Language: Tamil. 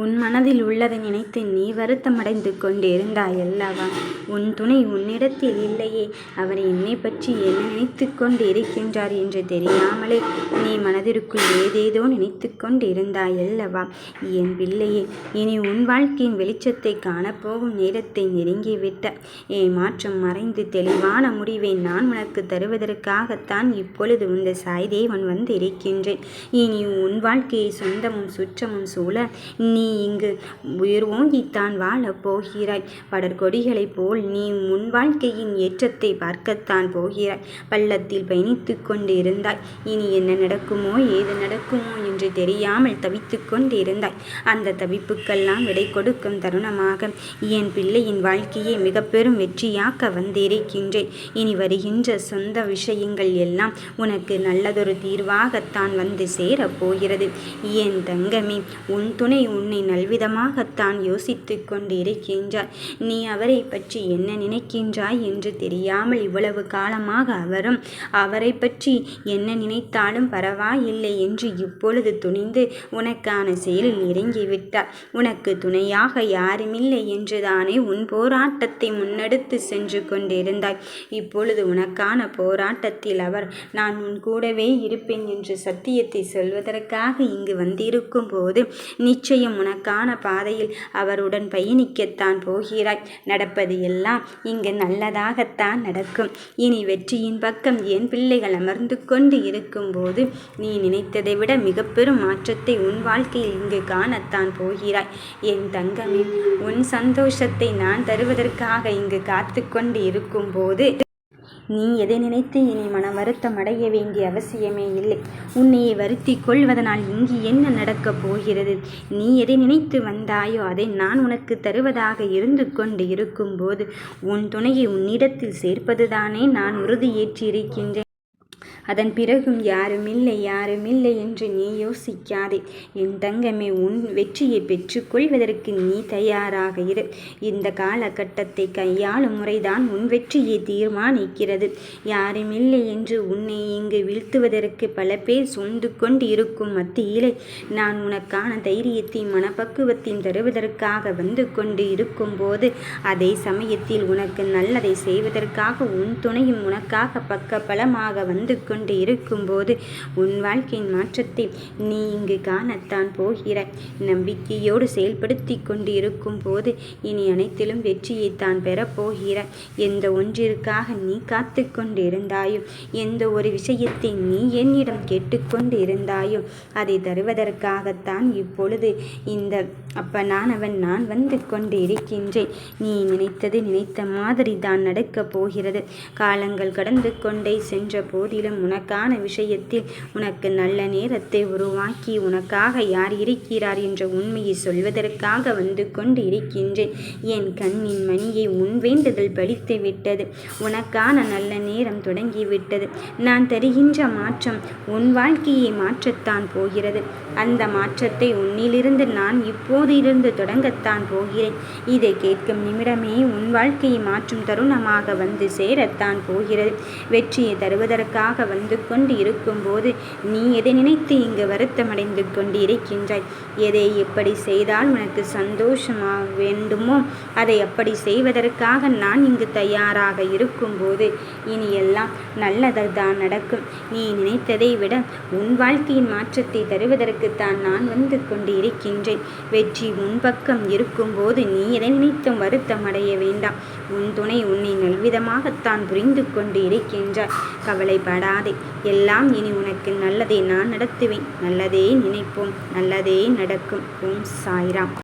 உன் மனதில் உள்ளதை நினைத்து நீ வருத்தமடைந்து கொண்டிருந்தாயல்லவா? உன் துணை உன்னிடத்தில் இல்லையே. அவர் என்னை பற்றி என்ன நினைத்து கொண்டு இருக்கின்றார் என்று தெரியாமலே நீ மனதிற்குள் ஏதேதோ நினைத்து கொண்டிருந்தாயல்லவா? என் பிள்ளையே இனி உன் வாழ்க்கையின் வெளிச்சத்தை காணப்போகும் நேரத்தை நெருங்கிவிட்ட ஏமாற்றம் மறைந்து தெளிவான முடிவை நான் உனக்கு தருவதற்காகத்தான் இப்பொழுது இந்த சாய்தேவன் வந்து இருக்கின்றேன் இனி உன் வாழ்க்கையை சொந்தமும் சுற்றமும் சூழ நீ நீ இங்கு உயிர் ஓங்கித்தான் வாழப் போகிறாய். படர்கொடிகளைப் போல் நீ முன் வாழ்க்கையின் ஏற்றத்தை பார்க்கத்தான் போகிறாய். பள்ளத்தில் பயணித்து கொண்டு இருந்தாய் இனி என்ன நடக்குமோ ஏது நடக்குமோ என்று தெரியாமல் தவித்து கொண்டு இருந்தாய் அந்த தவிப்புக்கெல்லாம் விடை கொடுக்கும் தருணமாக என் பிள்ளையின் வாழ்க்கையை மிக பெரும் வெற்றியாக்க வந்திருக்கின்றேன். இனி வருகின்ற சொந்த விஷயங்கள் எல்லாம் உனக்கு நல்லதொரு தீர்வாகத்தான் வந்து சேரப்போகிறது என் தங்கமே உன் துணை உன்னை என்னை நல்விதமாகத்தான் யோசித்து கொண்டிருக்கின்றார் நீ அவரை பற்றி என்ன நினைக்கின்றாய் என்று தெரியாமல் இவ்வளவு காலமாக அவரும் அவரை பற்றி என்ன நினைத்தாலும் பரவாயில்லை என்று இப்பொழுது துணிந்து உனக்கான செயலில் இறங்கிவிட்டார். உனக்கு துணையாக யாருமில்லை என்றுதானே உன் போராட்டத்தை முன்னெடுத்து சென்று கொண்டிருந்தாய். இப்பொழுது உனக்கான போராட்டத்தில் அவர் நான் உன் கூடவே இருப்பேன் என்று சத்தியத்தை சொல்வதற்காக இங்கு வந்திருக்கும் போது நிச்சயம் உனக்கான பாதையில் அவருடன் பயணிக்கத்தான் போகிறாய். நடப்பது எல்லாம் இங்கு நல்லதாகத்தான் நடக்கும். இனி வெற்றியின் பக்கம் என் பிள்ளைகள் அமர்ந்து கொண்டு இருக்கும்போது நீ நினைத்ததை விட மிக பெரும் மாற்றத்தை உன் வாழ்க்கையில் இங்கு காணத்தான் போகிறாய். என் தங்கமே உன் சந்தோஷத்தை நான் தருவதற்காக இங்கு காத்து கொண்டு இருக்கும்போது நீ எதை நினைத்து இனி மன வருத்தம் அடைய வேண்டிய அவசியமே இல்லை. உன்னையே வருத்தி கொள்வதனால் இங்கு என்ன நடக்கப் போகிறது? நீ எதை நினைத்து வந்தாயோ அதை நான் உனக்கு தருவதாக இருந்து கொண்டு இருக்கும்போது உன் துணையை உன்னிடத்தில் சேர்ப்பதுதானே நான் உறுதியேற்றிருக்கின்றேன். அதன் பிறகும் யாருமில்லை யாருமில்லை என்று நீ யோசிக்காதே. என் தங்கமே உன் வெற்றியை பெற்றுக்கொள்வதற்கு நீ தயாராக இரு. இந்த காலகட்டத்தை கையாளும் முறைதான் உன் வெற்றியை தீர்மானிக்கிறது. யாருமில்லை என்று உன்னை இங்கு வீழ்த்துவதற்கு பல பேர் சொந்து கொண்டு இருக்கும் மத்தியிலே நான் உனக்கான தைரியத்தையும் மனப்பக்குவத்தையும் தருவதற்காக வந்து கொண்டு இருக்கும்போது அதே சமயத்தில் உனக்கு நல்லதை செய்வதற்காக உன் துணையும் உனக்காக பக்க பலமாக வந்து கொண்டு கொண்டு இருக்கும்போது உன் வாழ்க்கையின் மாற்றத்தை நீ இங்கு காணத்தான் போகிறாய். நம்பிக்கையோடு செயல்படுத்தி கொண்டு இருக்கும் போது இனி அனைத்திலும் வெற்றியை தான் பெறப்போகிறாய் எந்த ஒன்றிற்காக நீ காத்து கொண்டு இருந்தாயோ எந்த ஒரு விஷயத்தை நீ என்னிடம் கேட்டுக்கொண்டு இருந்தாயோ அதை தருவதற்காகத்தான் இப்பொழுது இந்த அப்ப நானவன் நான் வந்து கொண்டு இருக்கின்றேன் நீ நினைத்தது நினைத்த மாதிரி தான் நடக்கப் போகிறது. காலங்கள் கடந்து கொண்டே சென்ற போதிலும் உனக்கான விஷயத்தில் உனக்கு நல்ல நேரத்தை உருவாக்கி உனக்காக யார் இருக்கிறார் என்ற உண்மையை சொல்வதற்காக வந்து கொண்டு இருக்கின்றேன். என் கண்ணின் மணியை உன் வேண்டுதல் படித்து விட்டது. உனக்கான நல்ல நேரம் தொடங்கிவிட்டது நான் தருகின்ற மாற்றம் உன் வாழ்க்கையை மாற்றத்தான் போகிறது. அந்த மாற்றத்தை உன்னிலிருந்து நான் இப்போது இருந்து தொடங்கத்தான் போகிறேன். இதை கேட்கும் நிமிடமே உன் வாழ்க்கையை மாற்றும் தருணமாக வந்து சேரத்தான் போகிறது. வெற்றியை தருவதற்காக வந்து கொண்டு இருக்கும்போது நீ எதை நினைத்து இங்கு வருத்தமடைந்து கொண்டு இருக்கின்றாய் எதை எப்படி செய்தால் உனக்கு சந்தோஷமாக வேண்டுமோ அதை அப்படி செய்வதற்காக நான் இங்கு தயாராக இருக்கும்போது இனி எல்லாம் நல்லது தான் நடக்கும். நீ நினைத்ததை விட உன் வாழ்க்கையின் மாற்றத்தை தருவதற்குத்தான் நான் வந்து கொண்டு இருக்கின்றேன் வெற்றி உன் பக்கம் இருக்கும்போது நீ எதை நினைத்தும் வருத்தம் அடைய வேண்டாம். உன் துணை உன்னை நல்விதமாகத்தான் புரிந்து கொண்டு இருக்கின்றாய். கவலைப்படாத. எல்லாம் இனி உனக்கு நல்லதை நான் நடத்துவேன். நல்லதே நினைப்போம். நல்லதே நடக்கும். ஓம் சாய்ராம்.